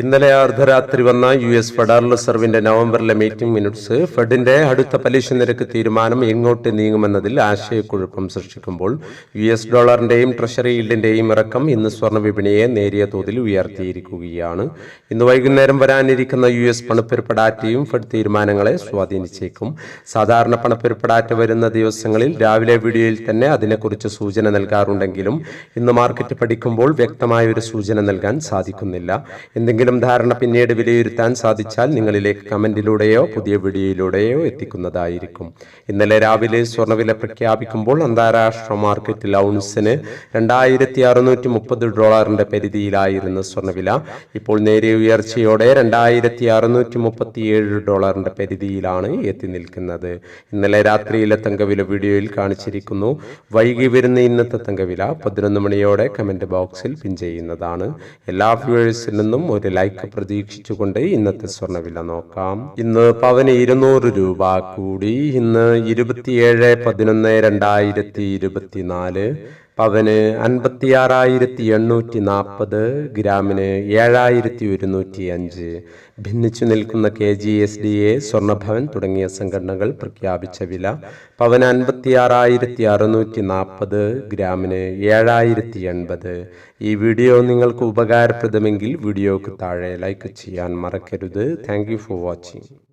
ഇന്നലെ അർദ്ധരാത്രി വന്ന യു എസ് ഫെഡറൽ റിസർവിന്റെ നവംബറിലെ മീറ്റിംഗ് മിനിറ്റ്സ് ഫെഡിന്റെ അടുത്ത പലിശ നിരക്ക് തീരുമാനം എങ്ങോട്ട് നീങ്ങുമെന്നതിൽ ആശയക്കുഴപ്പം സൃഷ്ടിക്കുമ്പോൾ യു എസ് ഡോളറിന്റെയും ട്രഷറി ഈൽഡിന്റെയും ഇറക്കം ഇന്ന് സ്വർണ വിപണിയെ നേരിയ തോതിൽ ഉയർത്തിയിരിക്കുകയാണ്. ഇന്ന് വൈകുന്നേരം വരാനിരിക്കുന്ന യു എസ് പണപ്പെരുപ്പടാറ്റയും ഫെഡ് തീരുമാനങ്ങളെ സ്വാധീനിച്ചേക്കും. സാധാരണ പണപ്പെരുപ്പടാറ്റ വരുന്ന ദിവസങ്ങളിൽ രാവിലെ വീഡിയോയിൽ തന്നെ അതിനെക്കുറിച്ച് സൂചന നൽകാറുണ്ടെങ്കിലും ഇന്ന് മാർക്കറ്റ് പഠിക്കുമ്പോൾ വ്യക്തമായ ഒരു സൂചന നൽകാൻ സാധിക്കുന്നില്ല. എന്തെങ്കിലും ധാരണ പിന്നീട് വിലയിരുത്താൻ സാധിച്ചാൽ നിങ്ങളിലേക്ക് കമന്റിലൂടെയോ പുതിയ വീഡിയോയിലൂടെയോ എത്തിക്കുന്നതായിരിക്കും. ഇന്നലെ രാവിലെ സ്വർണവില പ്രഖ്യാപിക്കുമ്പോൾ അന്താരാഷ്ട്ര മാർക്കറ്റിൽ ഔൺസിന് രണ്ടായിരത്തി അറുന്നൂറ്റി മുപ്പത് ഡോളറിന്റെ പരിധിയിലായിരുന്ന സ്വർണവില ഇപ്പോൾ നേരിയ ഉയർച്ചയോടെ രണ്ടായിരത്തി അറുന്നൂറ്റി മുപ്പത്തിയേഴ് ഡോളറിന്റെ പരിധിയിലാണ് എത്തി നിൽക്കുന്നത്. ഇന്നലെ രാത്രിയിലെ തങ്കവില വീഡിയോയിൽ കാണിച്ചിരിക്കുന്നു. വൈകി വരുന്ന ഇന്നത്തെ തങ്കവില പതിനൊന്ന് മണിയോടെ കമന്റ് ബോക്സിൽ പിൻ ചെയ്യുന്നതാണ്. എല്ലാ വ്യൂവേഴ്സിൽ നിന്നും ഒരു ലൈക്ക് പ്രതീക്ഷിച്ചുകൊണ്ട് ഇന്നത്തെ സ്വർണവില നോക്കാം. ഇന്ന് പവന് ഇരുന്നൂറ് രൂപ കൂടി. ഇന്ന് ഇരുപത്തിയേഴ് പതിനൊന്ന് രണ്ടായിരത്തി ഇരുപത്തിനാല്. പവന് അൻപത്തിയാറായിരത്തി എണ്ണൂറ്റി നാൽപ്പത് ഗ്രാമിന് ഏഴായിരത്തി ഒരുന്നൂറ്റി അഞ്ച് ഭിന്നിച്ചു നിൽക്കുന്ന K G S D A സ്വർണഭവൻ തുടങ്ങിയ സംഘടനകൾ പ്രഖ്യാപിച്ച വില പവന് അൻപത്തിയാറായിരത്തി അറുന്നൂറ്റി നാൽപ്പത് ഗ്രാമിന് ഏഴായിരത്തി എൺപത് ഈ വീഡിയോ നിങ്ങൾക്ക് ഉപകാരപ്രദമെങ്കിൽ വീഡിയോക്ക് താഴെ ലൈക്ക് ചെയ്യാൻ മറക്കരുത്. Thank for watching.